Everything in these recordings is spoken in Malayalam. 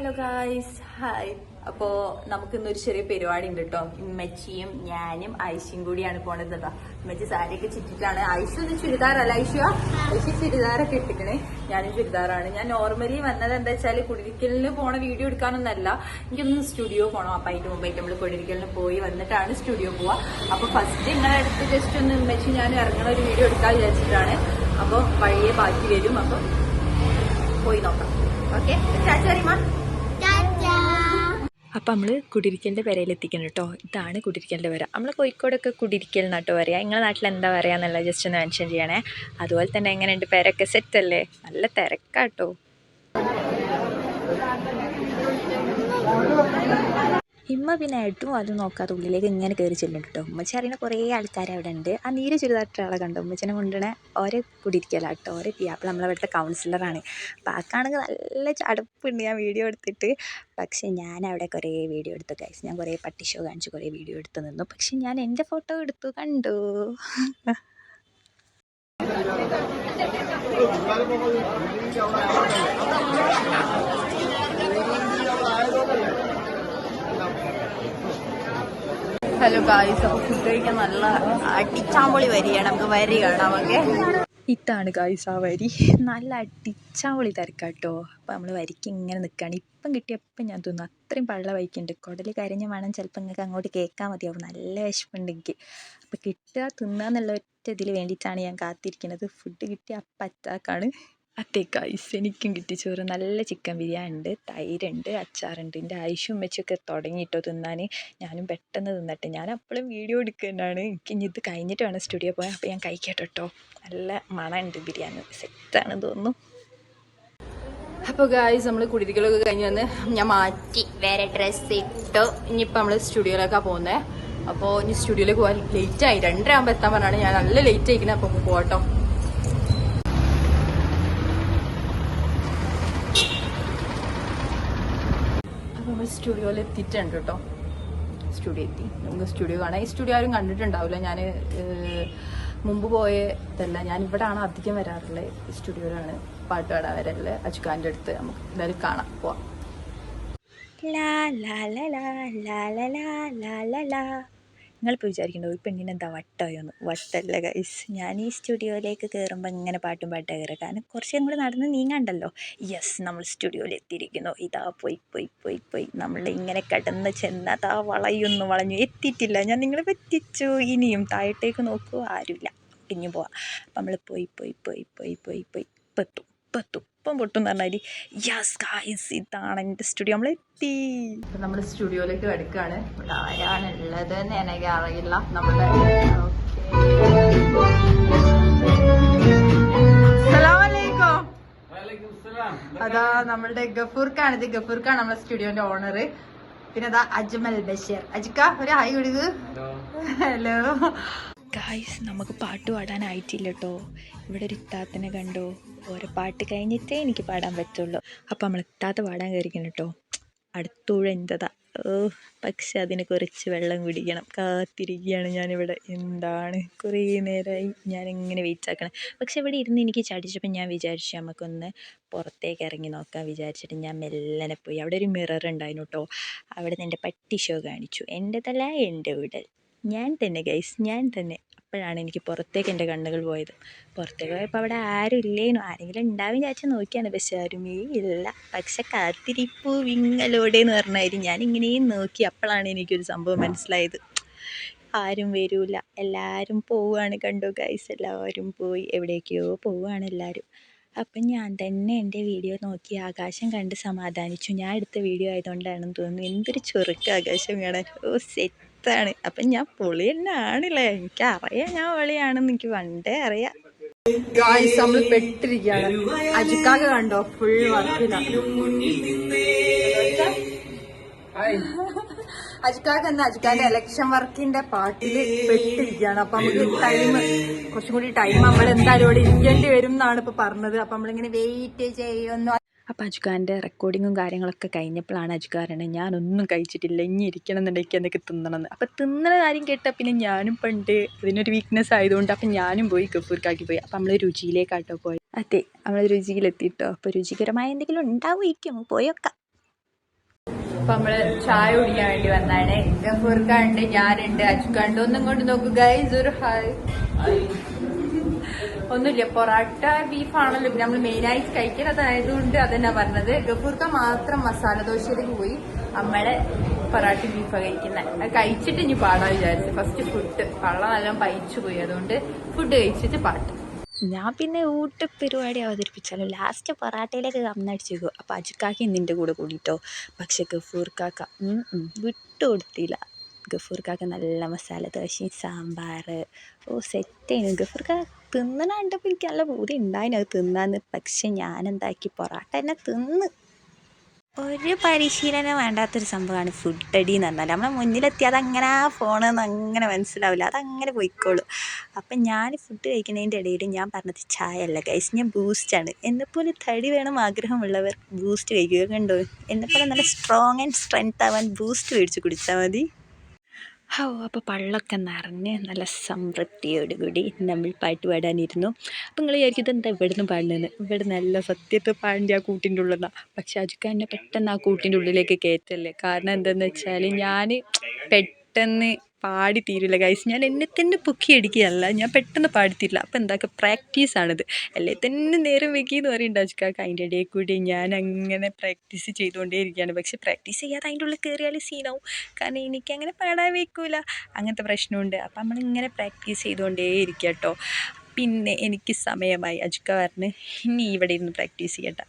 ഹലോ ഗായ്സ് ഹായ് അപ്പോ നമുക്ക് ഇന്നൊരു ചെറിയ പരിപാടി ഉണ്ട് കേട്ടോ ഇമ്മച്ചിയും ഞാനും ഐശ്വയും കൂടിയാണ് പോണത് കേട്ടോ ഇമ്മച്ചി സാരിയൊക്കെ ചുറ്റിട്ടാണ്. ഐശ ഒന്ന് ചുരിദാറല്ല ഐശ്വ ഐശ്വ ചുരിദാറൊക്കെ ഇട്ടിക്കണേ. ഞാനും ചുരിദാറാണ്. ഞാൻ നോർമലി വന്നത് എന്താ വെച്ചാൽ കുടിരിക്കലിന് പോണ വീഡിയോ എടുക്കാനൊന്നല്ല. എനിക്കൊന്ന് സ്റ്റുഡിയോ പോകണം അപ്പൊ അതിന്റെ മുമ്പായിട്ട് നമ്മൾ കുടിരിക്കലിന് പോയി വന്നിട്ടാണ് സ്റ്റുഡിയോ പോവാ. അപ്പൊ ഫസ്റ്റ് നിങ്ങളെ അടുത്ത് ജസ്റ്റ് ഒന്ന് ഇമ്മച്ചി ഞാൻ ഇറങ്ങണ ഒരു വീഡിയോ എടുക്കാൻ വിചാരിച്ചിട്ടാണ്. അപ്പൊ വഴിയെ ബാക്കി വരും. അപ്പൊ പോയി നോക്കാം. ഓക്കെ ചാച്ചറിമാ അപ്പം നമ്മൾ കുടിരിക്കലിന്റെ പെരയിലെത്തിക്കണം കേട്ടോ. ഇതാണ് കുടിരിക്കലിന്റെ പെര. നമ്മൾ കോഴിക്കോടൊക്കെ കുടിരിക്കൽ എന്നാട്ടോ പറയുക നിങ്ങളുടെ നാട്ടിൽ എന്താ പറയുക എന്നുള്ളത് ജസ്റ്റ് ഒന്ന് മെൻഷൻ ചെയ്യണേ. അതുപോലെ തന്നെ എങ്ങനെയുണ്ട് പെരൊക്കെ സെറ്റ് അല്ലേ? നല്ല തിരക്കാട്ടോ. ഇമ്മ പിന്നെ ഏട്ടും അതും നോക്കാതെ ഉള്ളിലേക്ക് ഇങ്ങനെ കയറി ചെല്ലുന്നുണ്ട് കേട്ടോ. ഉമ്മച്ചി അറിയുന്ന കുറേ ആൾക്കാർ അവിടെ ഉണ്ട്. ആ നീര് ചുരിദാറിട്ട കണ്ടോ? ഉമ്മച്ചിനെ ഓരെ ഓരോ ഓരെ ഓരോ പിയാപ്പിൾ നമ്മളവിടുത്തെ കൗൺസിലറാണ് അപ്പോൾ ആക്കാണെങ്കിൽ നല്ല ചടപ്പുണ്ട്. ഞാൻ വീഡിയോ എടുത്തിട്ട്. പക്ഷേ ഞാൻ അവിടെ കുറേ വീഡിയോ എടുത്തു കൈസ് ഞാൻ കുറേ പട്ടി ഷോ കാണിച്ചു കുറേ വീഡിയോ എടുത്തു നിന്നു. പക്ഷേ ഞാൻ എന്റെ ഫോട്ടോ എടുത്തു കണ്ടു. ഹലോ ഗായ്സ് ഫുഡ് കഴിക്കാൻ നല്ല അടിച്ചാമ്പൊളി വരികയാണ്. നമുക്ക് വരി കാണാം ഓക്കെ ഇതാണ് ഗൈസ് ആ വരി. നല്ല അടിച്ചാമ്പൊളി തിരക്കാട്ടോ. അപ്പോൾ നമ്മൾ വരിക്ക് ഇങ്ങനെ നിൽക്കുകയാണ് ഇപ്പം കിട്ടിയപ്പം ഞാൻ തോന്നുന്നു അത്രയും പള്ള വൈക്കുണ്ട് കുടൽ കരിഞ്ഞ വേണം ചിലപ്പോൾ നിങ്ങൾക്ക് അങ്ങോട്ട് കേൾക്കാൻ മതിയാവും നല്ല വിഷമുണ്ടെങ്കിൽ അപ്പോൾ കിട്ടുക തിന്നുക എന്നുള്ള ഒറ്റ ഇതിൽ വേണ്ടിയിട്ടാണ് ഞാൻ കാത്തിരിക്കുന്നത്. ഫുഡ് കിട്ടിയ അപ്പം അറ്റാക്കാണ്. അത്തേ ഗൈസ് എനിക്കും കിട്ടി. ചോറ് നല്ല ചിക്കൻ ബിരിയാണി ഉണ്ട് തൈരുണ്ട് അച്ചാറുണ്ട്. എന്റെ ആയിഷും വെച്ചൊക്കെ തുടങ്ങിയിട്ടോ തിന്നാൻ ഞാനും പെട്ടെന്ന് തിന്നട്ടെ. ഞാൻ അപ്പോഴും വീഡിയോ എടുക്കുന്നതാണ് എനിക്ക് ഇനി ഇത് കഴിഞ്ഞിട്ട് വേണം സ്റ്റുഡിയോ പോയാൽ അപ്പോൾ ഞാൻ കഴിക്കട്ടെ കേട്ടോ നല്ല മണമുണ്ട് ബിരിയാണി. സെറ്റാണ് തോന്നുന്നു. അപ്പോൾ ഗായ്സ് നമ്മൾ കുടിരികളൊക്കെ കഴിഞ്ഞ് വന്ന് ഞാൻ മാറ്റി വേറെ ഡ്രസ്സ് ഇട്ടു. ഇനിയിപ്പോൾ നമ്മൾ സ്റ്റുഡിയോയിലേക്കാണ് പോകുന്നത് അപ്പോൾ ഇനി സ്റ്റുഡിയോയിലേക്ക് പോകാൻ ലേറ്റായി ആയി. രണ്ടര ആകുമ്പോൾ എത്താൻ പറഞ്ഞാണ്. ഞാൻ നല്ല ലേറ്റ് ആയിരിക്കുന്നത് അപ്പോൾ പോട്ടോ നമ്മൾ സ്റ്റുഡിയോയിൽ എത്തിയിട്ടുണ്ട് കേട്ടോ. സ്റ്റുഡിയോ എത്തി. നമുക്ക് സ്റ്റുഡിയോ കാണാം. ഈ സ്റ്റുഡിയോ ആരും കണ്ടിട്ടുണ്ടാവില്ല. ഞാൻ മുമ്പ് പോയ ഇതല്ല ഞാൻ ഇവിടാണ് അധികം വരാറുള്ളത് സ്റ്റുഡിയോയിലാണ് പാട്ട് പാടാൻ വരൽ അജുഖാന്റെ അടുത്ത് നമുക്ക് എന്തായാലും കാണാം. പോവാം. ലാ ലാ ലാ ലാ ലാ ലാ ലാ ലാ. നിങ്ങളിപ്പോൾ വിചാരിക്കേണ്ട ഒരു പെണ്ണിന് എന്താ വട്ടമായോന്ന് വട്ടല്ല ഗൈസ് ഞാൻ ഈ സ്റ്റുഡിയോയിലേക്ക് കയറുമ്പോൾ ഇങ്ങനെ പാട്ടും പാട്ടാ കയറുക കാരണം കുറച്ചും കൂടെ നടന്ന് നീങ്ങാണ്ടല്ലോ. യെസ് നമ്മൾ സ്റ്റുഡിയോയിൽ എത്തിയിരിക്കുന്നു. ഇതാ പോയി പോയി പോയി പോയി. നമ്മൾ ഇങ്ങനെ കടന്ന് ചെന്ന് അതാ വളയൊന്നും വളഞ്ഞു. എത്തിയിട്ടില്ല. ഞാൻ നിങ്ങളെ പറ്റിച്ചു. ഇനിയും താഴത്തേക്ക് നോക്കൂ. ആരുമില്ല. പിന്നെ പോവാം. അപ്പം നമ്മൾ പോയി പോയി പോയി പോയി പോയി പോയി. പെത്തും പെത്തും തുപ്പം പൊട്ടും എന്ന് പറഞ്ഞാൽ യസ് ഗൈസ് ഇതാണ് എന്റെ സ്റ്റുഡിയോ നമ്മൾ എത്തി. ഇപ്പം നമ്മൾ സ്റ്റുഡിയോയിലേക്ക് കിടക്കുകയാണ് ഇവിടെ ആരാണുള്ളത് എന്ന് എനിക്ക് അറിയില്ല നമ്മുടെ അതാ നമ്മളുടെ ഗഫൂർക്കാണ് ഇത്. ഗഫൂർക്കാണ് നമ്മുടെ സ്റ്റുഡിയോന്റെ ഓണർ പിന്നെ അതാ അജ്മൽ ബഷീർ. അജിക്ക ഒരു ഹായ് കൊടുക്ക് ഹലോ ഗായ്സ് നമുക്ക് പാട്ട് പാടാനായിട്ടില്ല കേട്ടോ ഇവിടെ ഒരു ഇത്താത്തനെ കണ്ടോ. ഓരോ പാട്ട് കഴിഞ്ഞിട്ടേ എനിക്ക് പാടാൻ പറ്റുള്ളൂ. അപ്പം നമ്മൾ ഇത്താത്ത പാടാൻ കയറിക്കണം കേട്ടോ. അടുത്തൂഴ എന്തതാ? ഓ പക്ഷെ അതിന് കുറച്ച് വെള്ളം കുടിക്കണം. കാത്തിരിക്കുകയാണ് ഞാനിവിടെ. എന്താണ്? കുറേ നേരമായി എങ്ങനെ വെയിറ്റ് ആക്കണം. പക്ഷെ ഇവിടെ ഇരുന്ന് എനിക്ക് ചടിച്ചപ്പോൾ ഞാൻ വിചാരിച്ചു നമുക്കൊന്ന് പുറത്തേക്ക് ഇറങ്ങി നോക്കാൻ വിചാരിച്ചിട്ട് ഞാൻ മെല്ലനെ പോയി. അവിടെ ഒരു മിറർ ഉണ്ടായിരുന്നു കേട്ടോ. അവിടെ നിന്ന് എന്റെ പട്ടി ഷോ കാണിച്ചു. എന്റെ തല എന്റെ ഉടൽ. ഞാൻ തന്നെ ഗൈസ് ഞാൻ തന്നെ. അപ്പോഴാണ് എനിക്ക് പുറത്തേക്ക് എന്റെ കണ്ണുകൾ പോയത്. പുറത്തേക്ക് പോയപ്പോൾ അവിടെ ആരും ഇല്ലേനു. ആരെങ്കിലും ഉണ്ടാവും വിചാരിച്ച് നോക്കിയാണ്. പക്ഷെ ആരുമേ ഇല്ല. പക്ഷെ കാത്തിരിപ്പു വിങ്ങലോടെ എന്ന് പറഞ്ഞായിരുന്നു ഞാൻ ഇങ്ങനെയും നോക്കി. അപ്പോഴാണ് എനിക്കൊരു സംഭവം മനസ്സിലായത്. ആരും വരൂല. എല്ലാവരും പോവുകയാണ് കണ്ടു ഗൈസ് എല്ലാവരും പോയി. എവിടേക്കോ പോവുകയാണ് എല്ലാവരും അപ്പം ഞാൻ തന്നെ എന്റെ വീഡിയോ നോക്കി ആകാശം കണ്ട് സമാധാനിച്ചു. ഞാൻ എടുത്ത വീഡിയോ ആയതുകൊണ്ടാണെന്ന് തോന്നുന്നു. എന്തൊരു ചൊറുക്ക് ആകാശം കാണാൻ. ഓ സെറ്റാണ് അപ്പം ഞാൻ പൊളി തന്നെ ആണല്ലേ? എനിക്കറിയാം ഞാൻ പൊളിയാണെന്ന്. എനിക്ക് പണ്ടേ അറിയാം. ഗായ്സ് നമ്മൾ പെട്ടിരിക്കുകയാണ്. അജിക്കാക്ക് കണ്ടോ? ഫുൾ വർക്കില്ല അജിക്കാക്ക് എന്താ? അജിക്കാന്റെ ഇലക്ഷൻ വർക്കിന്റെ പാട്ടിൽ പെട്ടിരിക്കുകയാണ്. അപ്പൊ നമുക്ക് ടൈം കുറച്ചും കൂടി ടൈം നമ്മൾ എന്തായാലും ഇവിടെ ഇരിക്കേണ്ടി വരും എന്നാണ് ഇപ്പൊ പറഞ്ഞത്. അപ്പൊ നമ്മളിങ്ങനെ വെയിറ്റ് ചെയ്യുന്നു. അപ്പം അജുഖാന്റെ റെക്കോർഡിങ്ങും കാര്യങ്ങളൊക്കെ കഴിഞ്ഞപ്പോഴാണ് അജുഖാരണ് ഞാനൊന്നും കഴിച്ചിട്ടില്ല ഇനി ഇരിക്കണം എന്നുണ്ടെങ്കിൽ എന്തൊക്കെ തിന്നണമെന്ന് അപ്പം തിന്നണ കാര്യം കേട്ടാൽ പിന്നെ ഞാനും പണ്ട് ഇതിനൊരു വീക്ക്നെസ് ആയതുകൊണ്ട് അപ്പം ഞാനും പോയി ഗഫൂർക്കാക്കി പോയി. അപ്പം നമ്മൾ രുചിയിലേക്കാട്ടോ പോയി. അതെ നമ്മൾ രുചിയിലെത്തിയിട്ടോ അപ്പോൾ രുചികരമായ എന്തെങ്കിലും ഉണ്ടാവുമായിരിക്കും. പോയൊക്കെ അപ്പൊ നമ്മൾ ചായ കുടിക്കാൻ വേണ്ടി വന്നാണ് ഗഫൂർക്കാണ്ട് ഞാനുണ്ട് അച്ചുക്കാണ്ട് ഒന്നും കൊണ്ട് നോക്കുക ഗൈസ് ഒരു ഹായ് ഒന്നുമില്ല. പൊറാട്ട ബീഫാണല്ലോ നമ്മൾ മെയിനായിട്ട് കഴിക്കുന്നതായതുകൊണ്ട് അതന്നെ പറഞ്ഞത്. ഗഫൂർക്ക മാത്രം മസാല ദോശയിലേക്ക് പോയി നമ്മളെ പൊറാട്ട ബീഫ് കഴിക്കുന്നത് കഴിച്ചിട്ട് ഇനി പാടാ വിചാരിച്ചു. ഫസ്റ്റ് ഫുഡ് പള്ള നല്ല പയിച്ചു പോയി. അതുകൊണ്ട് ഫുഡ് കഴിച്ചിട്ട് പാട്ട്. ഞാൻ പിന്നെ ഊട്ട് പരിപാടി അവതരിപ്പിച്ചാലോ? ലാസ്റ്റ് പൊറാട്ടയിലേക്ക് കമ്മടിച്ചു അപ്പോൾ അജുക്കാക്കി നിന്റെ കൂടെ കൂടിയിട്ടോ പക്ഷെ ഗഫൂർ കാക്ക ഉം ഉം വിട്ടു കൊടുത്തില്ല. ഗഫൂർ കാക്ക നല്ല മസാല ദോശയും സാമ്പാർ ഓ സെറ്റായിരുന്നു ഗഫൂർ കാക്ക തിന്നണ കണ്ടപ്പോൾ എനിക്ക് നല്ല ബോധി ഉണ്ടായിന്. അത് തിന്നാന്ന്. പക്ഷെ ഞാൻ എന്താക്കി പൊറാട്ട എന്നെ തിന്ന്. ഒരു പരിശീലനം വേണ്ടാത്തൊരു സംഭവമാണ് ഫുഡ് അടി എന്ന് പറഞ്ഞാൽ നമ്മളെ മുന്നിലെത്തി അതങ്ങനെ ഫോണെന്ന് അങ്ങനെ മനസ്സിലാവില്ല. അതങ്ങനെ പോയിക്കോളും. അപ്പം ഞാൻ ഫുഡ് കഴിക്കുന്നതിന്റെ ഇടയിൽ ഞാൻ പറഞ്ഞത് ചായ അല്ല കൈസ് ഞാൻ ബൂസ്റ്റാണ് എന്നെപ്പോലെ തടി വേണം ആഗ്രഹമുള്ളവർ ബൂസ്റ്റ് കഴിക്കുക. കണ്ടോ? എന്നെപ്പോലെ നല്ല സ്ട്രോങ് ആൻഡ് സ്ട്രെങ്ത് ആവാൻ ബൂസ്റ്റ് മേടിച്ച് കുടിച്ചാൽ മതി. ഹോ അപ്പോൾ പള്ളൊക്കെ നിറഞ്ഞ് നല്ല സമൃദ്ധിയോടുകൂടി നമ്മൾ പാട്ട് പാടാനിരുന്നു. അപ്പം നിങ്ങൾ വിചാരിക്കും ഇതെന്താ ഇവിടെ നിന്ന് പാടുന്നതെന്ന്? ഇവിടെ നല്ല സത്യത്തെ പാടിന്റെ ആ കൂട്ടിന്റെ ഉള്ളിലാണ് പക്ഷെ അജുക്ക പെട്ടെന്ന് ആ കൂട്ടിന്റെ ഉള്ളിലേക്ക് കയറ്റല്ലേ? കാരണം എന്താണെന്ന് വെച്ചാൽ ഞാൻ പെട്ടെന്ന് പാടി തീരില്ല ഗൈസ് ഞാൻ എന്നെ തന്നെ പൊക്കി അടിക്കുകയല്ല ഞാൻ പെട്ടെന്ന് പാടിത്തീരില്ല. അപ്പം എന്താക്കുക പ്രാക്ടീസാണിത് അല്ലേ? തന്നെ നേരം വെക്കി എന്ന് പറയുന്നുണ്ട് അജുക്കാക്ക് അതിന്റെ ഇടയിൽ കൂടി ഞാൻ അങ്ങനെ പ്രാക്ടീസ് ചെയ്തുകൊണ്ടേ ഇരിക്കുകയാണ് പക്ഷെ പ്രാക്ടീസ് ചെയ്യാതെ അതിന്റെ ഉള്ളിൽ കയറിയാൽ സീനാവും കാരണം എനിക്ക് അങ്ങനെ പാടാൻ വെക്കൂല അങ്ങനത്തെ പ്രശ്നമുണ്ട്. അപ്പം നമ്മളിങ്ങനെ പ്രാക്ടീസ് ചെയ്തുകൊണ്ടേ ഇരിക്കുക കേട്ടോ. പിന്നെ എനിക്ക് സമയമായി. അജുക്ക പറഞ്ഞ് ഇനി ഇവിടെ ഇരുന്ന് പ്രാക്ടീസ് ചെയ്യണ്ട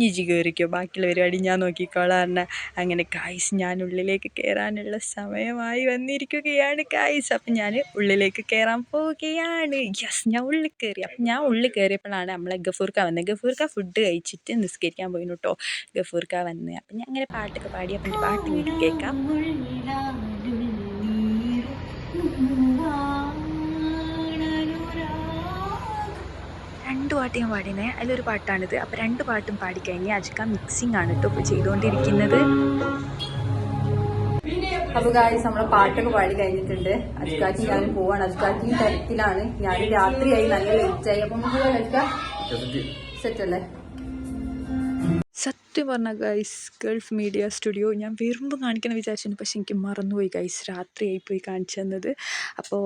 നിജി കയറിക്കോ ബാക്കിയുള്ള പരിപാടി ഞാൻ നോക്കിക്കോളാം പറഞ്ഞ. അങ്ങനെ കായ്സ് ഞാൻ ഉള്ളിലേക്ക് കയറാനുള്ള സമയമായി വന്നിരിക്കുകയാണ് കായ്സ് അപ്പം ഞാൻ ഉള്ളിലേക്ക് കയറാൻ പോവുകയാണ്. യെസ് ഞാൻ ഉള്ളിൽ കയറി അപ്പം ഞാൻ ഉള്ളിൽ കയറിയപ്പോഴാണ് നമ്മളെ ഗഫൂർക്ക വന്നത് ഗഫൂർക്ക ഫുഡ് കഴിച്ചിട്ട് നിസ്കരിക്കാൻ പോയിന് കേട്ടോ ഗഫൂർക്ക വന്ന്. അപ്പം ഞാൻ അങ്ങനെ പാട്ടൊക്കെ പാടി അപ്പം പാട്ട് കേൾക്കാം. പാട്ട് ഞാൻ പാടിയത് അതിലൊരു പാട്ടാണിത്. അപ്പോൾ രണ്ട് പാട്ടും പാടിക്കഴിഞ്ഞ് അജിക്ക മിക്സിംഗ് ആണ് കേട്ടോ ഇപ്പോൾ ചെയ്തുകൊണ്ടിരിക്കുന്നത് അപ്പോൾ ഗായ്സ് നമ്മളെ പാട്ടൊക്കെ പാടി കഴിഞ്ഞിട്ടുണ്ട്. അജുക്കാച്ചി ഞാൻ പോവാണ്. അജുക്കാച്ചി തരത്തിലാണ് ഞാൻ രാത്രിയായി നല്ല ലേറ്റ് ആയി. അപ്പൊ നമുക്ക് സെറ്റ് അല്ലേ? സത്യം പറഞ്ഞ ഗൈസ് ഗൾഫ് മീഡിയ സ്റ്റുഡിയോ ഞാൻ വരുമ്പോൾ കാണിക്കണം വിചാരിച്ചിട്ടുണ്ട് പക്ഷെ എനിക്ക് മറന്നുപോയി ഗൈസ് രാത്രിയായി പോയി കാണിച്ചു തന്നത് അപ്പോൾ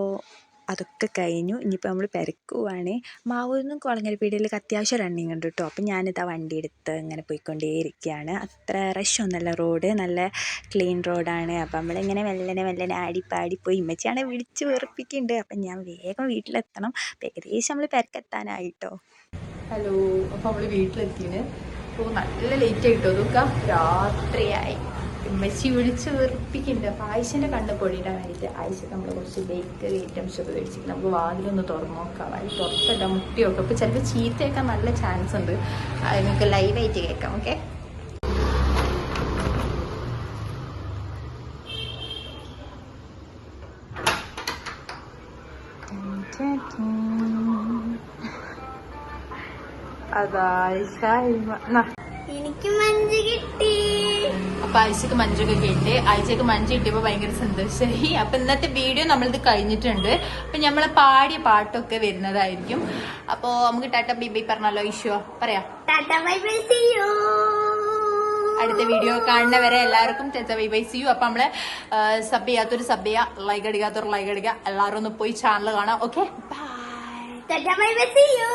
അതൊക്കെ കഴിഞ്ഞു. ഇനിയിപ്പോൾ നമ്മൾ പെരക്കുവാണ്. മാവൂരിൽ നിന്നും കുളങ്ങരപ്പീടിയിലേക്ക് അത്യാവശ്യം റണ്ണിങ് ഉണ്ട് കേട്ടോ അപ്പം ഞാനിതാ വണ്ടി എടുത്ത് ഇങ്ങനെ പോയിക്കൊണ്ടേ ഇരിക്കുകയാണ് അത്ര റഷ് ഒന്നല്ല റോഡ് നല്ല ക്ലീൻ റോഡാണ് അപ്പം നമ്മളിങ്ങനെ മെല്ലനെ മെല്ലനെ ആടിപ്പാടി പോയി. ഇമ്മച്ചിയാണെ വിളിച്ച് വെറുപ്പിക്കുന്നുണ്ട്. അപ്പം ഞാൻ വേഗം വീട്ടിലെത്തണം. ഏകദേശം നമ്മൾ പെരക്കെത്താനായിട്ടോ. ഹലോ അപ്പോൾ നമ്മൾ വീട്ടിലെത്തിന്. അപ്പോൾ നല്ല ലേറ്റ് ആയിട്ടോ. നോക്കാം രാത്രിയായി. ഉമ്മച്ചി വിളിച്ച് വെറുപ്പിക്കുന്നുണ്ട് അപ്പൊ ആയിഷന്റെ കണ്ണ് പൊടിയിടാൻ വേണ്ടിയിട്ട് ആയിഷ നമ്മൾ കുറച്ച് ബേക്കറി ഐറ്റംസ് ഒക്കെ മേടിച്ചിട്ട് നമുക്ക് വാതിലൊന്ന് തുറന്നു നോക്കാം അതിൽ പുറത്തല്ല മുട്ടിയൊക്കെ. അപ്പൊ ചിലപ്പോൾ ചീത്തയൊക്കെ നല്ല ചാൻസ് ഉണ്ട്. അത് നിങ്ങൾക്ക് ലൈവായിട്ട് കേൾക്കാം ഓക്കെ അതായിഷ എനിക്ക് മഞ്ച് കിട്ടി. അപ്പൊ ആഴ്ചക്ക് മഞ്ചൊക്കെ കിട്ടി. ആഴ്ചക്ക് മഞ്ച് കിട്ടിയപ്പോ ഭയങ്കര സന്തോഷമായി അപ്പൊ ഇന്നത്തെ വീഡിയോ നമ്മളിത് കഴിഞ്ഞിട്ടുണ്ട്. അപ്പൊ നമ്മളെ പാടിയ പാട്ടൊക്കെ വരുന്നതായിരിക്കും. അപ്പൊ നമുക്ക് ടാറ്റ ബി ബൈ പറഞ്ഞാലോ ഇഷ്യോ പറയാം. ടാറ്റ ബൈ ബൈ അടുത്ത വീഡിയോ കാണുന്നവരെ എല്ലാവർക്കും tata bye bye see you. അപ്പൊ നമ്മൾ സബ് ചെയ്യാത്തൊരു സബ് ചെയ്യുക ലൈക്ക് അടിക്കാത്തൊരു ലൈക്ക് അടിക്കുക എല്ലാവരും ഒന്ന് പോയി ചാനൽ കാണാം. Okay bye bye see you.